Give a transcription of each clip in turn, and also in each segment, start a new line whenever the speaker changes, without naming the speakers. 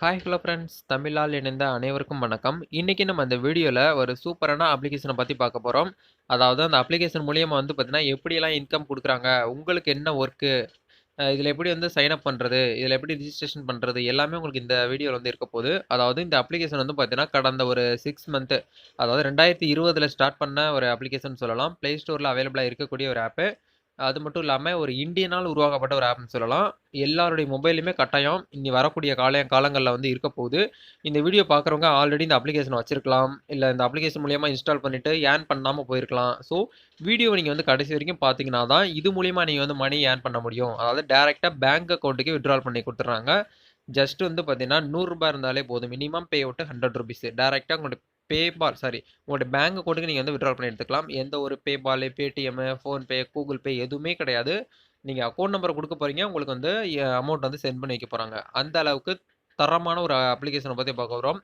Hi hello friends தமிழால் இணைந்த அனைவருக்கும் வணக்கம். இன்றைக்கி நம்ம அந்த வீடியோவில் ஒரு சூப்பரான அப்ளிகேஷனை பற்றி பார்க்க போகிறோம் அதாவது அந்த அப்ளிகேஷன் மூலியமாக வந்து பார்த்தீங்கன்னா எப்படியெல்லாம் இன்கம் கொடுக்குறாங்க உங்களுக்கு என்ன ஒர்க்கு இதில் எப்படி வந்து சைன் அப் பண்ணுறது இதில் எப்படி ரிஜிஸ்ட்ரேஷன் பண்ணுறது எல்லாமே உங்களுக்கு இந்த வீடியோவில் வந்து இருக்க போகுது. அதாவது இந்த அப்ளிகேஷன் வந்து பார்த்தீங்கன்னா கடந்த ஒரு சிக்ஸ் மந்த்து அதாவது ரெண்டாயிரத்தி இருபதில் ஸ்டார்ட் பண்ண ஒரு அப்ளிகேஷன் சொல்லலாம். ப்ளே ஸ்டோரில் அவைலபிளாக இருக்கக்கூடிய ஒரு ஆப்பு அது மட்டும் இல்லாமல் ஒரு இந்தியனால் உருவாக்கப்பட்ட ஒரு ஆப்னு சொல்லலாம். எல்லாருடைய மொபைலுமே கட்டாயம் இனி வரக்கூடிய கால காலங்களில் வந்து இருக்க போகுது. இந்த வீடியோ பார்க்குறவங்க ஆல்ரெடி இந்த அப்ளிகேஷன் வச்சிருக்கலாம். இல்லை இந்த அப்ளிகேஷன் மூலியமாக இன்ஸ்டால் பண்ணிவிட்டு ஏன் பண்ணாமல் போயிருக்கலாம். ஸோ வீடியோ நீங்கள் வந்து கடைசி வரைக்கும் பார்த்தீங்கன்னா தான் இது மூலிமா நீங்கள் வந்து மணி ஏர்ன் பண்ண முடியும். அதாவது டேரெக்டாக பேங்க் அக்கௌண்ட்டுக்கு விட்ரால் பண்ணி கொடுத்துட்றாங்க. ஜஸ்ட் வந்து பார்த்தீங்கன்னா நூறுரூபா இருந்தாலே போதும். Minimum payout hundred rupees டேரெக்டாக உங்களுக்கு பேபால் சாரி உங்களுடைய பேங்க் அக்கௌண்ட்டுக்கு நீங்கள் வந்து விட்ரால் பண்ணி எடுத்துக்கலாம். எந்த ஒரு PayPal Paytm PhonePe Google Pay எதுவுமே கிடையாது. நீங்கள் அக்கௌண்ட் நம்பர் கொடுக்க போகிறீங்க உங்களுக்கு வந்து அமௌண்ட் வந்து சென்ட் பண்ணி வைக்க போகிறாங்க அந்த அளவுக்கு தரமான ஒரு அப்ளிகேஷனை பற்றி பார்க்க வரோம்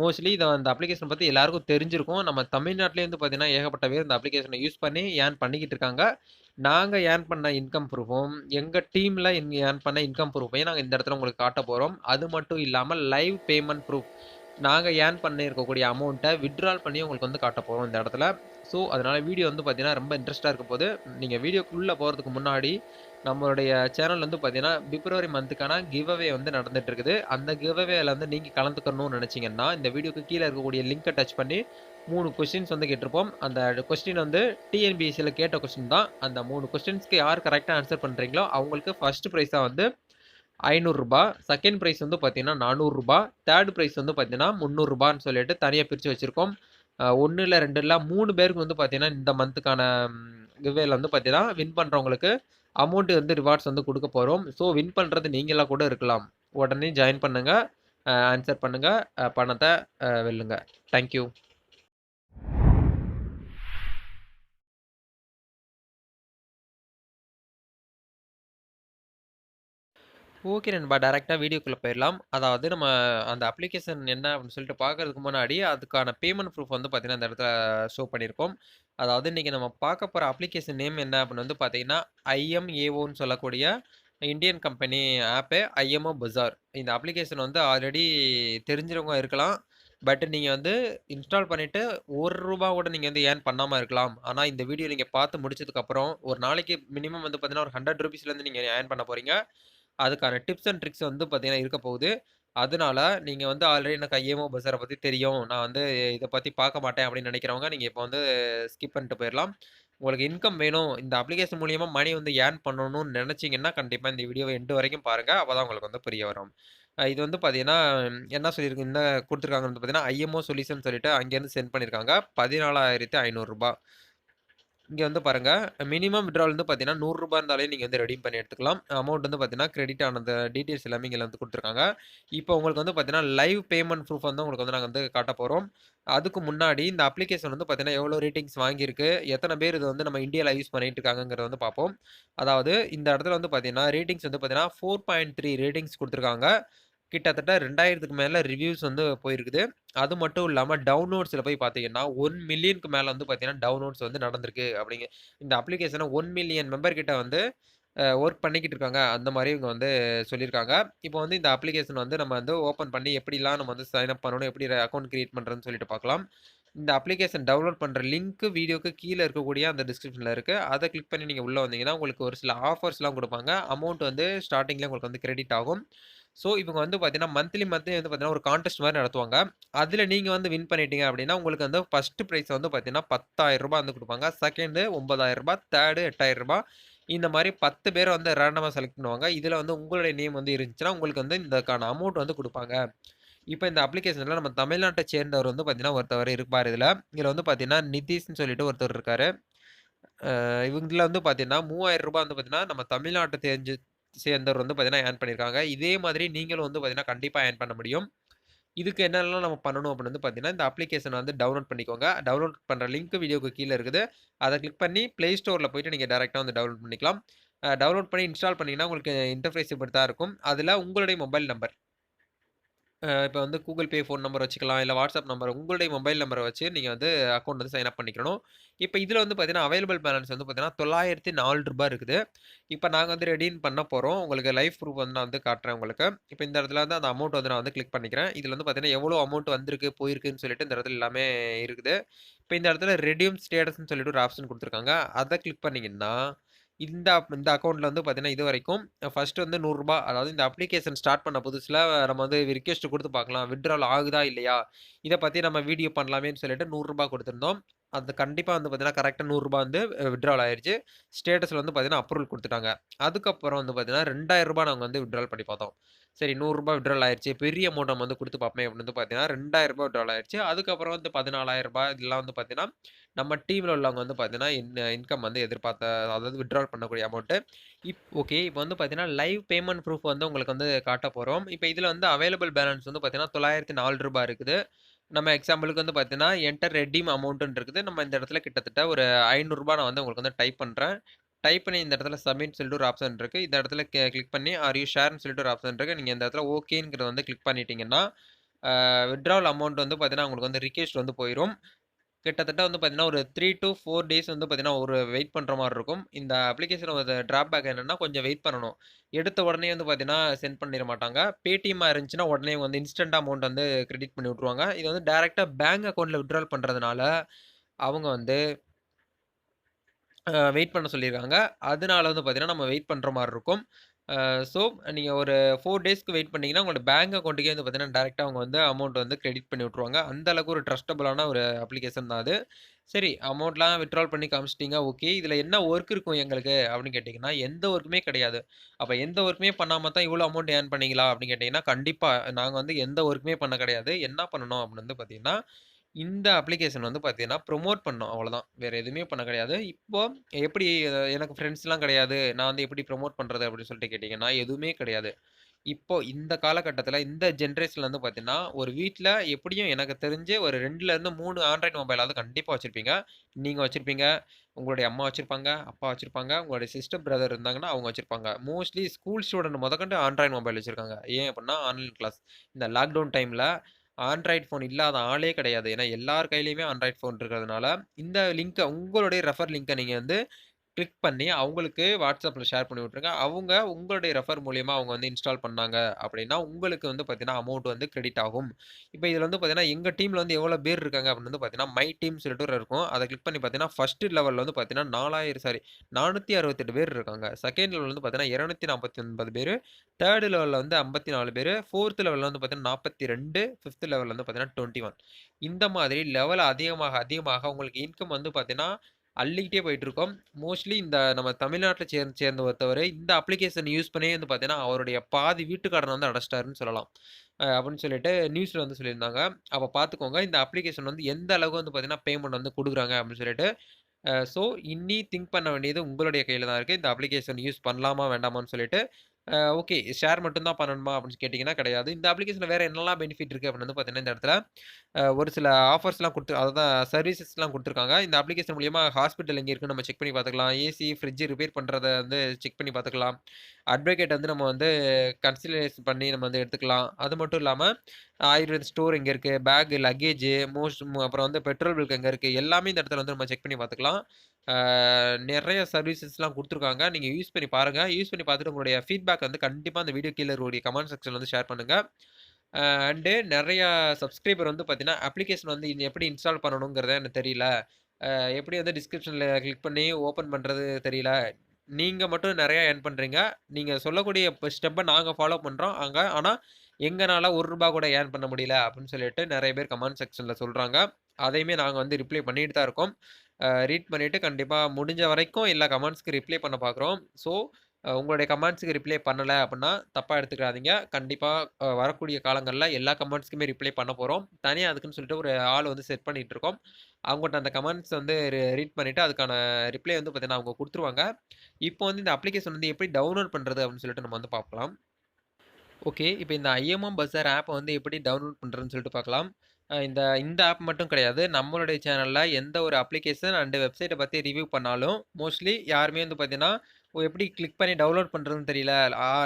மோஸ்ட்லி இதை அந்த அப்ளிகேஷனை பற்றி எல்லாருக்கும் தெரிஞ்சிருக்கும். நம்ம தமிழ்நாட்டிலேருந்து பார்த்தீங்கன்னா ஏகப்பட்ட பேர் இந்த அப்ளிகேஷனை யூஸ் பண்ணி ஏர்ன் பண்ணிக்கிட்டு இருக்காங்க. நாங்கள் ஏர்ன் பண்ண இன்கம் ப்ரூஃபும் எங்கள் டீமில் ஏர்ன் பண்ண இன்கம் ப்ரூஃபையும் நாங்கள் இந்த இடத்துல உங்களுக்கு காட்ட போகிறோம் அது மட்டும் இல்லாமல் லைவ் பேமெண்ட் ப்ரூஃப் நாங்கள் ஏர்ன் பண்ணியிருக்கக்கூடிய அமௌண்ட்டை விட்ரால் பண்ணி உங்களுக்கு வந்து காட்ட போகிறோம் இந்த இடத்துல. ஸோ அதனால் வீடியோ வந்து பார்த்தீங்கன்னா ரொம்ப இன்ட்ரெஸ்ட்டாக இருக்க போது நீங்கள் வீடியோக்குள்ளே போகிறதுக்கு முன்னாடி நம்மளுடைய சேனல் வந்து பார்த்தீங்கன்னா பிப்ரவரி மந்த்துக்கான கிவ்அவே வந்து நடந்துட்டு இருக்குது. அந்த கிவ்அவேயில் வந்து நீங்கள் கலந்துக்கணும்னு நினச்சிங்கன்னா இந்த வீடியோக்கு கீழே இருக்கக்கூடிய லிங்க்கை டச் பண்ணி மூணு கொஸ்டின்ஸ் வந்து கேட்டிருப்போம். அந்த கொஸ்டின் வந்து டிஎன்பிஎஸ்சியில் கேட்ட கொஸ்டின் தான். அந்த மூணு கொஸ்டின்ஸ்க்கு யார் கரெக்டாக ஆன்சர் பண்ணுறீங்களோ அவங்களுக்கு ஃபர்ஸ்ட் ப்ரைஸாக வந்து ஐநூறுரூபா செகண்ட் ப்ரைஸ் வந்து பார்த்தீங்கன்னா நானூறுரூபா தேர்ட் ப்ரைஸ் வந்து பார்த்தீங்கன்னா முந்நூறுரூபான்னு சொல்லிட்டு தனியாக பிரித்து வச்சுருக்கோம். ஒன்று இல்லை ரெண்டு இல்லை மூணு பேருக்கு வந்து பார்த்தீங்கன்னா இந்த மந்த்துக்கான கிவ்வேல வந்து பார்த்தீங்கன்னா வின் பண்ணுறவங்களுக்கு அமௌண்ட் வந்து ரிவார்ட்ஸ் வந்து கொடுக்க போகிறோம் ஸோ வின் பண்ணுறது நீங்களாக கூட இருக்கலாம். உடனே ஜாயின் பண்ணுங்கள் ஆன்சர் பண்ணுங்கள் பணத்தை வெல்லுங்க. தேங்க்யூ ஓகே நண்பா டேரெக்டாக வீடியோக்குள்ளே போயிடலாம் அதாவது நம்ம அந்த அப்ளிகேஷன் என்ன அப்படின்னு சொல்லிட்டு பார்க்கறதுக்கு முன்னாடி அதுக்கான பேமெண்ட் ப்ரூஃப் வந்து பார்த்தீங்கன்னா அந்த இடத்துல ஷோ பண்ணியிருக்கோம் அதாவது இன்றைக்கி நம்ம பார்க்க போகிற அப்ளிகேஷன் நேம் என்ன அப்படின்னு வந்து பார்த்தீங்கன்னா ஐஎம்ஏஓன்னு சொல்லக்கூடிய Indian company app IMO Bazaar இந்த அப்ளிகேஷன் வந்து ஆல்ரெடி தெரிஞ்சவங்க இருக்கலாம். பட் நீங்கள் வந்து இன்ஸ்டால் பண்ணிவிட்டு ஒரு ரூபா கூட நீங்கள் வந்து ஏர்ன் பண்ணாமல் இருக்கலாம். ஆனால் இந்த வீடியோ நீங்கள் பார்த்து முடிச்சதுக்கப்புறம் ஒரு நாளைக்கு மினிமம் வந்து பார்த்தீங்கன்னா ஒரு ஹண்ட்ரட் ருபீஸ்லேருந்து நீங்கள் ஏர்ன் பண்ண போகிறீங்க அதுக்கான டிப்ஸ் அண்ட் ட்ரிக்ஸ் வந்து பார்த்தீங்கன்னா இருக்க போகுது. அதனால நீங்கள் வந்து ஆல்ரெடி எனக்கு ஐஎம்ஓ பஸ்ஸரை பற்றி தெரியும். நான் வந்து இதை பற்றி பார்க்க மாட்டேன் அப்படின்னு நினைக்கிறவங்க நீங்கள் இப்போ வந்து ஸ்கிப் பண்ணிட்டு போயிடலாம் உங்களுக்கு இன்கம் வேணும். இந்த அப்ளிகேஷன் மூலியமாக மணி வந்து ஏர்ன் பண்ணணும்னு நினச்சிங்கன்னா கண்டிப்பாக இந்த வீடியோவை எண்டு வரைக்கும் பாருங்கள் அப்போ தான் உங்களுக்கு வந்து புரிய வரும். இது வந்து பார்த்தீங்கன்னா என்ன சொல்லியிருக்கு என்ன கொடுத்துருக்காங்கன்னு பார்த்தீங்கன்னா ஐஎம்ஓ சொல்யூஷன் சொல்லிட்டு அங்கேருந்து சென்ட் பண்ணியிருக்காங்க பதினாலாயிரத்தி ஐநூறுரூபா இங்கே வந்து பாருங்கள் மினிமம் விட்ரால் வந்து பார்த்தீங்கன்னா நூறுரூபா இருந்தாலே நீங்கள் வந்து ரெடி பண்ணி எடுத்துக்கலாம். அமௌண்ட் வந்து பார்த்தீங்கன்னா கிரெடிட் ஆனது டீட்டெயில்ஸ் எல்லாமே இங்கே வந்து கொடுத்துருக்காங்க. இப்போ உங்களுக்கு வந்து பார்த்தீங்கன்னா லைவ் பேமெண்ட் ப்ரூஃப் வந்து உங்களுக்கு வந்து நாங்கள் வந்து காட்ட போகிறோம் அதுக்கு முன்னாடி இந்த அப்ளிகேஷன் வந்து பார்த்தீங்கன்னா எவ்வளோ ரேட்டிங்ஸ் வாங்கியிருக்கு எத்தனை பேர் இது வந்து நம்ம இந்தியாவில் யூஸ் பண்ணிட்டு இருக்காங்கிறத வந்து பார்ப்போம். அதாவது இந்த இடத்துல வந்து பார்த்தீங்கன்னா ரேட்டிங்ஸ் வந்து பார்த்தீங்கன்னா ஃபோர் பாயிண்ட் த்ரீ ரேட்டிங்ஸ் கொடுத்துருக்காங்க. கிட்டத்தட்ட ரெண்டாயிரத்துக்கு மேலே ரிவ்யூஸ் வந்து போயிருக்குது. அது மட்டும் இல்லாமல் டவுன்லோட்ஸில் போய் பார்த்தீங்கன்னா ஒன் மில்லியனுக்கு மேலே வந்து பார்த்தீங்கன்னா டவுன்லோட்ஸ் வந்து நடந்திருக்கு அப்படிங்க இந்த அப்ளிகேஷனை ஒன் மில்லியன் மெம்பர்கிட்ட வந்து ஒர்க் பண்ணிக்கிட்டு இருக்காங்க. அந்த மாதிரி இவங்க வந்து சொல்லியிருக்காங்க. இப்போ வந்து இந்த அப்ளிகேஷன் வந்து நம்ம வந்து ஓப்பன் பண்ணி எப்படிலாம் நம்ம வந்து சைன் அப் பண்ணணும் எப்படி அக்கௌண்ட் க்ரியேட் பண்ணுறதுன்னு சொல்லிட்டு பார்க்கலாம் இந்த அப்ளிகேஷன் டவுன்லோட் பண்ணுற லிங்க்கு வீடியோக்கு கீழே இருக்கக்கூடிய அந்த டிஸ்கிரிப்ஷனில் இருக்குது அதை கிளிக் பண்ணி நீங்கள் உள்ளே வந்தீங்கன்னா உங்களுக்கு ஒரு சில ஆஃபர்ஸ்லாம் கொடுப்பாங்க. அமௌண்ட் வந்து ஸ்டார்டிங்கில் உங்களுக்கு வந்து கிரெடிட் ஆகும். ஸோ இவங்க வந்து பார்த்தீங்கன்னா மந்த்லி மந்த்லி வந்து பார்த்தீங்கன்னா ஒரு கான்டெஸ்ட் மாதிரி நடத்துவாங்க. அதில் நீங்கள் வந்து வின் பண்ணிட்டீங்க அப்படின்னா உங்களுக்கு வந்து ஃபஸ்ட்டு ப்ரைஸ் வந்து பார்த்தீங்கன்னா பத்தாயிரம் ரூபாய் வந்து கொடுப்பாங்க. செகண்டு ஒன்பதாயிரம் ரூபாய் தேர்டு எட்டாயிரம் ரூபாய். இந்த மாதிரி பத்து பேர் வந்து ரேண்டமாக செலக்ட் பண்ணுவாங்க. இதில் வந்து உங்களுடைய நேம் வந்து இருந்துச்சுன்னா உங்களுக்கு வந்து இதுக்கான அமௌண்ட் வந்து கொடுப்பாங்க. இப்போ இந்த அப்ளிகேஷனில் நம்ம தமிழ்நாட்டை சேர்ந்தவர் வந்து பார்த்தீங்கன்னா ஒருத்தவர் இருப்பார் இதில். இதில் வந்து பார்த்தீங்கன்னா நிதிஷ்னு சொல்லிட்டு ஒருத்தர் இருக்கார். இவங்கள வந்து பார்த்தீங்கன்னா மூவாயிரம் ரூபாய் வந்து பார்த்தீங்கன்னா நம்ம தமிழ்நாட்டை தெரிஞ்சு சேர்ந்தவர் வந்து பார்த்தீங்கன்னா ஏர்ன் பண்ணியிருக்காங்க. இதே மாதிரி நீங்களும் வந்து பார்த்தீங்கன்னா கண்டிப்பாக ஏர்ன் பண்ண முடியும். இதுக்கு என்னெல்லாம் நம்ம பண்ணணும் அப்படின்னு வந்து பார்த்தீங்கன்னா இந்த அப்ளிகேஷனை வந்து டவுன்லோட் பண்ணிக்கோங்க. டவுன்லோட் பண்ணுற லிங்க் வீடியோக்கு கீழே இருக்குது. அதை கிளிக் பண்ணி ப்ளே ஸ்டோரில் போயிட்டு நீங்கள் டேரெக்டாக வந்து டவுன்லோட் பண்ணிக்கலாம். டவுன்லோட் பண்ணி இன்ஸ்டால் பண்ணிங்கன்னா உங்களுக்கு இன்டர்ஃபேஸ் இப்படி தான் இருக்கும். அதில் உங்களுடைய மொபைல் நம்பர் இப்போ வந்து கூகுள் பே ஃபோன் நம்பர் வச்சுக்கலாம். இல்லை வாட்ஸ்அப் நம்பர் உங்களுடைய மொபைல் நம்பரை வச்சு நீங்கள் வந்து அக்கௌண்ட் வந்து சைன் அப் பண்ணிக்கணும். இப்போ இதில் வந்து பார்த்தீங்கன்னா, அவைலபிள் பேலன்ஸ் வந்து பார்த்தீங்கன்னா, தொள்ளாயிரத்தி நாலு ரூபாய் இருக்குது. இப்போ நாங்கள் வந்து ரெடின் பண்ண போகிறோம் உங்களுக்கு லைஃப் ப்ரூஃப் வந்து நான் வந்து காட்டுறேன் உங்களுக்கு. இப்போ இந்த இடத்துல வந்து அந்த அமௌண்ட் வந்து நான் வந்து கிளிக் பண்ணிக்கிறேன். இதில் வந்து பார்த்தீங்கன்னா, எவ்வளோ அமௌண்ட் வந்திருக்கு, போயிருக்குன்னு சொல்லிட்டு இந்த இடத்துல எல்லாமே இருக்குது. இப்போ இந்த இடத்துல ரெடியூம் ஸ்டேட்டஸ்ன்னு சொல்லிட்டு ஒரு ஆப்ஷன் கொடுத்துருக்காங்க அதை கிளிக் பண்ணிங்கன்னா இந்த அப் இந்த அக்கௌண்ட்டில் வந்து பார்த்தீங்கன்னா, இதுவரைக்கும் ஃபஸ்ட்டு வந்து நூறுரூபா அதாவது இந்த அப்ளிகேஷன் ஸ்டார்ட் பண்ண புதுசில் நம்ம வந்து ரிக்வெஸ்ட் கொடுத்து பார்க்கலாம். விட்ரால் ஆகுதா இல்லையா? இதை பற்றி நம்ம வீடியோ பண்ணலாமேன்னு சொல்லிட்டு நூறுரூபா கொடுத்துருந்தோம் அது கண்டிப்பாக வந்து பார்த்தீங்கன்னா, கரெக்டாக நூறுரூபா வந்து விட்ரால் ஆயிடுச்சு ஸ்டேட்டஸில் வந்து பார்த்தீங்கன்னா, அப்ரூவல் கொடுத்துட்டாங்க அதுக்கப்புறம் வந்து பார்த்தீங்கன்னா, ரூ. 2000 நாங்க வந்து விட்ரால் பண்ணி பார்த்தோம். சரி நூறுரூபா விட்ரல் ஆயிடுச்சு பெரிய அமௌண்ட் நம்ம வந்து கொடுத்து பார்ப்போம் அப்படின்னு வந்து பார்த்தீங்கன்னா, ரெண்டாயிரம் ரூபாய் விட்ரல் ஆயிடுச்சு அதுக்கப்புறம் வந்து பதினாலாயிரரூபா இதெல்லாம் வந்து பார்த்தீங்கன்னா, நம்ம டீமில் உள்ளவங்க வந்து பார்த்தீங்கன்னா, இன் இன்கம் வந்து எதிர்பார்த்த அதாவது விட்ரால் பண்ணக்கூடிய அமௌண்ட்டு இப் ஓகே. இப்போ வந்து பார்த்தீங்கன்னா, லைவ் பேமெண்ட் ப்ரூஃப் வந்து உங்களுக்கு வந்து காட்ட போகிறோம் இப்போ இதில் வந்து அவைலபிள் பேலன்ஸ் வந்து பார்த்தீங்கன்னா, தொள்ளாயிரத்து நாலு ரூபா இருக்குது. நம்ம எக்ஸாம்பிளுக்கு வந்து பார்த்தீங்கன்னா, என்டர் ரெடீம் அமௌண்ட்டுன்னு இருக்குது. நம்ம இந்த இடத்துல கிட்டத்தட்ட ஒரு ஐநூறுரூபா நான் வந்து உங்களுக்கு வந்து டைப் பண்ணுறேன் டைப் பண்ணி இந்த இடத்துல சப்மிட் சொல்லிட்டு ஒரு ஆப்ஷன் இருக்குது இந்த இடத்துல கிளிக் பண்ணி ஆர் யூ ஷேர்னு சொல்லிட்டு ஒரு ஆப்ஷன் இருக்குது நீங்கள் இந்த இடத்துல ஓகேங்கிறத வந்து கிளிக் பண்ணிட்டீங்கன்னா, விட்ராவல் அமௌண்ட் வந்து பார்த்தீங்கன்னா, உங்களுக்கு வந்து ரிக்வெஸ்ட் வந்து போயிடும் கிட்டத்தட்ட வந்து பார்த்தீங்கன்னா, ஒரு த்ரீ டூ ஃபோர் டேஸ் வந்து பார்த்தீங்கன்னா, ஒரு வெயிட் பண்ணுற மாதிரி இருக்கும். இந்த அப்ளிகேஷன் ஒரு ட்ராபேக் என்னென்னா கொஞ்சம் வெயிட் பண்ணணும். எடுத்த உடனே வந்து பார்த்தீங்கன்னா, சென்ட் பண்ணிட மாட்டாங்க. பேடிஎம்மாக இருந்துச்சுன்னா, உடனே வந்து இன்ஸ்டன்ட் அமௌண்ட் வந்து கிரெடிட் பண்ணி விட்ருவாங்க இது வந்து டேரெக்டாக பேங்க் அக்கௌண்ட்டில் விட்ரால் பண்ணுறதுனால அவங்க வந்து வெயிட் பண்ண சொல்லியிருக்காங்க. அதனால வந்து பார்த்தீங்கன்னா, நம்ம வெயிட் பண்ணுற மாதிரி இருக்கும். ஸோ நீங்கள் ஒரு ஃபோர் டேஸ்க்கு வெயிட் பண்ணிங்கன்னா உங்களோட பேங்க் அக்கௌண்ட்டுக்கே வந்து பார்த்தீங்கன்னா, டேரெக்டாக அவங்க வந்து அமௌண்ட் வந்து கிரெடிட் பண்ணி விட்ருவாங்க அந்த அளவுக்கு ஒரு ட்ரஸ்டபுளான ஒரு அப்ளிகேஷன் தான் அது. சரி அமௌண்ட்லாம் வித்ட்ரால் பண்ணி காமிச்சிட்டிங்க ஓகே. இதில் என்ன ஒர்க் இருக்கும் எங்களுக்கு அப்படின்னு கேட்டிங்கன்னா எந்த ஒர்க்குமே கிடையாது. அப்போ எந்த ஒர்க்குமே பண்ணாமல் தான் இவ்வளோ அமௌண்ட் ஏர்ன் பண்ணிங்களா அப்படின்னு கேட்டிங்கன்னா கண்டிப்பாக நாங்கள் வந்து எந்த ஒர்க்குமே பண்ண கிடையாது. என்ன பண்ணணும் அப்படின்னு வந்து பார்த்தீங்கன்னா, இந்த அப்ளிகேஷன் வந்து பார்த்தீங்கன்னா, ப்ரொமோட் பண்ணோம் அவ்வளோதான். வேறு எதுவுமே பண்ண கிடையாது. இப்போ எப்படி எனக்கு ஃப்ரெண்ட்ஸ்லாம் கிடையாது. நான் வந்து எப்படி ப்ரொமோட் பண்ணுறது அப்படின்னு சொல்லிட்டு கேட்டிங்கன்னா எதுவுமே கிடையாது. இப்போ இந்த காலகட்டத்தில் இந்த ஜென்ரேஷனில் வந்து பார்த்தீங்கன்னா, ஒரு வீட்டில் எப்படியும் எனக்கு தெரிஞ்சு ஒரு 2லருந்து 3 ஆண்ட்ராய்டு மொபைலாவது கண்டிப்பாக வச்சுருப்பீங்க நீங்கள் வச்சுருப்பீங்க உங்களுடைய அம்மா வச்சுருப்பாங்க அப்பா வச்சுருப்பாங்க உங்களுடைய சிஸ்டர், பிரதர் இருந்தாங்கன்னா அவங்க வச்சுருப்பாங்க மோஸ்ட்லி ஸ்கூல் ஸ்டூடண்ட் முதக்கண்டு ஆண்ட்ராய்டு மொபைல் வச்சுருக்காங்க ஏன் அப்படின்னா, ஆன்லைன் கிளாஸ். இந்த லாக்டவுன் டைமில் ஆண்ட்ராய்ட் ஃபோன் இல்லாத ஆளே கிடையாது. ஏன்னா, எல்லார் கையிலையுமே ஆண்ட்ராய்ட் ஃபோன் இருக்கிறதுனால, இந்த லிங்க்கை உங்களுடைய ரெஃபர் லிங்க்கை நீங்கள் வந்து கிளிக் பண்ணி அவங்களுக்கு வாட்ஸ்அப்பில் ஷேர் பண்ணி விட்ருங்க அவங்க உங்களுடைய ரெஃபர் மூலியமா அவங்க வந்து இன்ஸ்டால் பண்ணாங்க அப்படின்னா, உங்களுக்கு வந்து பார்த்தீங்கன்னா, அமௌண்ட் வந்து கிரெடிட் ஆகும். இப்போ இதில் வந்து பார்த்தீங்கன்னா, எங்கள் டீமில் வந்து எவ்வளோ பேர் இருக்காங்க அப்படின்னு வந்து பார்த்தீங்கன்னா, மை டீம் சொல்லிட்டு இருக்கும். அதை கிளிக் பண்ணி பார்த்தீங்கன்னா, ஃபஸ்ட்டு லெவலில் வந்து பார்த்தீங்கன்னா, 4000 சாரி 468 பேர் இருக்காங்க. செகண்ட் லெவலில் வந்து பார்த்தீங்கன்னா, 249 பேரு. தேர்ட் லெவல்ல வந்து ஐம்பத்தி நாலு பேர் ஃபோர்த் லெவலில் வந்து பார்த்தீங்கன்னா, 42 ஃபிஃப்த் லெவலில் வந்து பார்த்தீங்கன்னா, 21 இந்த மாதிரி லெவல் அதிகமாக, அதிகமாக உங்களுக்கு இன்கம் வந்து பார்த்தீங்கன்னா, அள்ளிக்கிட்டே போயிட்டுருக்கோம் மோஸ்ட்லி இந்த நம்ம தமிழ்நாட்டில் சேர் சேர்ந்த ஒருத்தவர் இந்த அப்ளிகேஷன் யூஸ் பண்ணியே வந்து பார்த்தீங்கன்னா, அவருடைய பாதி வீட்டு வந்து அடைச்சிட்டாருன்னு சொல்லலாம். அப்படின்னு சொல்லிட்டு நியூஸில் வந்து சொல்லியிருந்தாங்க. அப்போ பார்த்துக்கோங்க. இந்த அப்ளிகேஷன் வந்து எந்த அளவுக்கு வந்து பார்த்தீங்கன்னா, பேமெண்ட் வந்து கொடுக்குறாங்க அப்படின்னு சொல்லிட்டு. ஸோ இனி திங்க் பண்ண வேண்டியது உங்களுடைய கையில் தான் இருக்குது இந்த அப்ளிகேஷன் யூஸ் பண்ணலாமா? வேண்டாமான்னு சொல்லிட்டு. ஓகே ஷேர் மட்டும் தான் பண்ணணுமா? அப்படின்னு கேட்டிங்கன்னா கிடையாது. இந்த அப்ளிகேஷனில் வேறு என்னெல்லாம் பெனிஃபிட் இருக்குது அப்படின்னு வந்து பார்த்தீங்கன்னா, இந்த இடத்துல ஒரு சில ஆஃபர்ஸ்லாம் கொடுத்து அதான் சர்வீசஸ்லாம் கொடுத்துருக்காங்க இந்த அப்ளிகேஷன் மூலியமாக ஹாஸ்பிட்டல் எங்கே இருக்குன்னு நம்ம செக் பண்ணி பார்த்துக்கலாம். ஏசி, ஃப்ரிட்ஜ் ரிப்பேர் பண்ணுறத வந்து செக் பண்ணி பார்த்துக்கலாம். அட்வொகேட் வந்து நம்ம வந்து கன்சல்டேஷன் பண்ணி நம்ம வந்து எடுத்துக்கலாம். அது மட்டும் இல்லாமல் ஆயுர்வேத ஸ்டோர் எங்கே இருக்குது பேக், லக்கேஜ், மோஸ்ட் அப்புறம் வந்து பெட்ரோல் பில்க் எங்கே இருக்குது எல்லாமே இந்த இடத்துல வந்து நம்ம செக் பண்ணி பார்த்துக்கலாம். நிறைய சர்வீசஸ்லாம் கொடுத்துருக்காங்க நீங்கள் யூஸ் பண்ணி பாருங்கள் யூஸ் பண்ணி பார்த்துட்டு உங்களுடைய ஃபீட்பேக் வந்து கண்டிப்பாக அந்த வீடியோ கீழே இருக்கக்கூடிய கமெண்ட் செக்ஷன்ல வந்து ஷேர் பண்ணுங்கள் அண்டு நிறையா சப்ஸ்கிரைபர் வந்து பார்த்தீங்கன்னா, அப்ளிகேஷன் வந்து எப்படி இன்ஸ்டால் பண்ணணுங்கிறத எனக்கு தெரியல. எப்படி வந்து டிஸ்கிரிப்ஷனில் கிளிக் பண்ணி ஓப்பன் பண்ணுறது தெரியல. நீங்கள் மட்டும் நிறையா ஏர்ன் பண்ணுறீங்க நீங்கள் சொல்லக்கூடிய ஸ்டெப்பை நாங்கள் ஃபாலோ பண்ணுறோம் அங்கே ஆனால் எங்களால் ஒரு ரூபா கூட ஏர்ன் பண்ண முடியல அப்படின்னு சொல்லிட்டு நிறைய பேர் கமெண்ட் செக்ஷனில் சொல்கிறாங்க அதையுமே நாங்கள் வந்து ரிப்ளை பண்ணிட்டு தான் இருக்கோம். ரீட் பண்ணிவிட்டு கண்டிப்பாக முடிஞ்ச வரைக்கும் எல்லா கமெண்ட்ஸ்க்கு ரிப்ளை பண்ண பார்க்குறோம். ஸோ உங்களுடைய கமெண்ட்ஸ்க்கு ரிப்ளை பண்ணலை அப்படின்னா தப்பாக எடுத்துக்கிறாதீங்க. கண்டிப்பாக வரக்கூடிய காலங்களில் எல்லா கமெண்ட்ஸ்க்குமே ரிப்ளை பண்ண போகிறோம் தனியாக அதுக்குன்னு சொல்லிட்டு ஒரு ஆள் வந்து செட் பண்ணிகிட்டு இருக்கோம். அவங்கள்ட்ட அந்த கமெண்ட்ஸ் வந்து ரீட் பண்ணிவிட்டு அதுக்கான ரிப்ளை வந்து பார்த்தீங்கன்னா, அவங்க கொடுத்துருவாங்க இப்போ வந்து இந்த அப்ளிகேஷன் வந்து எப்படி டவுன்லோட் பண்ணுறது அப்படின்னு சொல்லிட்டு நம்ம வந்து பார்க்கலாம். ஓகே. இப்போ இந்த ஐஎம்எம் பஸார் ஆப்பை வந்து எப்படி டவுன்லோட் பண்ணுறதுன்னு சொல்லிட்டு பார்க்கலாம். இந்த இந்த ஆப் மட்டும் கிடையாது. நம்மளுடைய சேனலில் எந்த ஒரு அப்ளிகேஷன் அண்டு வெப்சைட்டை பற்றி ரிவ்யூ பண்ணாலும், மோஸ்ட்லி யாருமே வந்து பார்த்தீங்கன்னா, ஓ எப்படி கிளிக் பண்ணி டவுன்லோட் பண்ணுறதுன்னு தெரியல.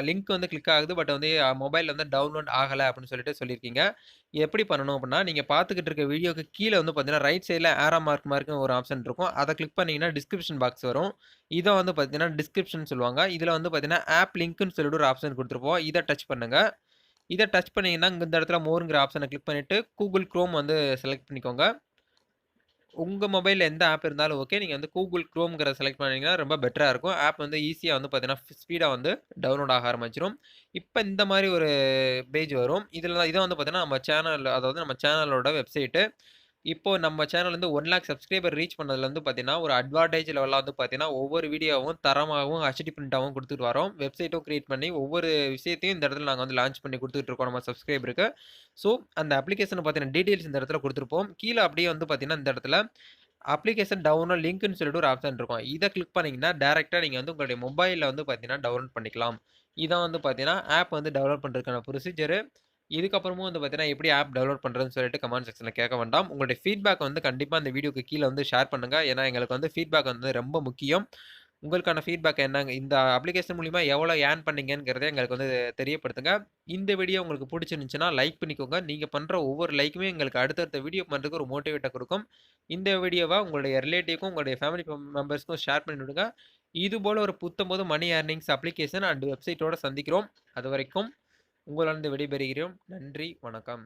லிங்க் வந்து கிளிக் ஆகுது. பட் வந்து மொபைலில் வந்து டவுன்லோட் ஆகலை அப்படின்னு சொல்லிட்டு சொல்லியிருக்கீங்க. எப்படி பண்ணணும் அப்படின்னா நீங்கள் பார்த்துக்கிட்டு இருக்க வீடியோக்கு கீழே வந்து பார்த்தீங்கன்னா ரைட் சைடில் ஆரா மார்க் மார்க்னு ஒரு ஆப்ஷன் இருக்கும். அதை கிளிக் பண்ணிங்கன்னா டிஸ்கிரிப்ஷன் பாக்ஸ் வரும். இதை வந்து பார்த்தீங்கன்னா டிஸ்கிரிப்ஷன் சொல்லுவாங்க. இதில் வந்து பார்த்தீங்கன்னா ஆப் லிங்க்னு சொல்லிட்டு ஒரு ஆப்ஷன் கொடுத்துருப்போம். இதை டச் பண்ணுங்கள் இதை டச் பண்ணிங்கன்னா இங்கே இந்த இடத்துல மோருங்கிற ஆப்ஷனை கிளிக் பண்ணிவிட்டு கூகுள் க்ரோம் வந்து செலக்ட் பண்ணிக்கோங்க. உங்கள் மொபைலில் எந்த ஆப் இருந்தாலும் ஓகே நீங்கள் வந்து கூகுள் க்ரோம்ங்கிறத செலக்ட் பண்ணிங்கன்னா ரொம்ப பெட்டராக இருக்கும். ஆப் வந்து ஈஸியாக வந்து பார்த்தீங்கன்னா ஸ்பீடாக வந்து டவுன்லோட் ஆக ஆரம்பிச்சிடும் இப்போ இந்த மாதிரி ஒரு பேஜ் வரும். இதில் இதை வந்து பார்த்தீங்கன்னா நம்ம சேனல் அதாவது நம்ம சேனலோட வெப்சைட்டு இப்போ நம்ம சேனல் வந்து ஒன் லேக் சப்ஸ்கிரைபர் ரீச் பண்ணதுல வந்து பார்த்தீங்கன்னா ஒரு அட்வான்டேஜ் லெவலில் வந்து பார்த்தீங்கன்னா ஒவ்வொரு வீடியோவும் தரமாகவும் ஹச்டி பிரிண்டாகவும் கொடுத்துட்டு வரோம். வெப்சைட்டும் கிரியேட் பண்ணி ஒவ்வொரு விஷயத்தையும் இந்த இடத்துல நாங்கள் வந்து லான்ச் பண்ணி கொடுத்துட்டு இருக்கோம் நம்ம சப்ஸ்கிரைபருக்கு ஸோ அந்த அப்ளிகேஷனை பார்த்தீங்கன்னா டீட்டெயில்ஸ் இந்த இடத்துல கொடுத்துருப்போம். கீழே அப்படியே வந்து பார்த்தீங்கன்னா இந்த இடத்துல அப்ளிகேஷன் டவுன்லோட் லிங்க்னு சொல்லிட்டு ஒரு ஆப்ஷன் இருக்கும். இதை கிளிக் பண்ணிங்கன்னா டேரெக்டாக நீங்கள் வந்து உங்களுடைய மொபைலில் வந்து பார்த்தீங்கன்னா டவுன்லோட் பண்ணிக்கலாம். இதான் வந்து பார்த்தீங்கன்னா ஆப் வந்து டெவலப் பண்ணுறதுக்கான ப்ரொசீஜரு இதுக்கப்புறமும் வந்து பார்த்தீங்கன்னா எப்படி ஆப் டவுன்லோட் பண்ணுறதுன்னு சொல்லிட்டு கமெண்ட் செக்ஷனில் கேட்க வேண்டாம். உங்களுடைய ஃபீட்பேக் வந்து கண்டிப்பாக அந்த வீடியோக்கு கீழே வந்து ஷேர் பண்ணுங்கள் ஏன்னா எங்களுக்கு வந்து ஃபீட்பேக் வந்து ரொம்ப முக்கியம். உங்களுக்கான ஃபீட்பேக் என்னங்க இந்த அப்ளிகேஷன் மூலிமா எவ்வளோ ஏர்ன் பண்ணீங்கங்கிறத எங்களுக்கு வந்து தெரியப்படுத்துங்க. இந்த வீடியோ உங்களுக்கு பிடிச்சிருந்துச்சுன்னா லைக் பண்ணிக்கோங்க. நீங்கள் பண்ணுற ஒவ்வொரு லைக்குமே எங்களுக்கு அடுத்தடுத்த வீடியோ பண்ணுறதுக்கு ஒரு மோட்டிவேட்டாக கொடுக்கும். இந்த வீடியோவை உங்களுடைய ரிலேட்டிவ்க்கும் உங்களுடைய ஃபேமிலி மெம்பர்ஸ்க்கும் ஷேர் பண்ணி விடுங்க. இது போல் ஒரு புத்தம்போது மணி ஏர்னிங்ஸ் அப்ளிகேஷன் அண்ட் வெப்சைட்டோட சந்திக்கிறோம். அது வரைக்கும் உங்களிடம் விடைபெறுகிறோம். நன்றி வணக்கம்.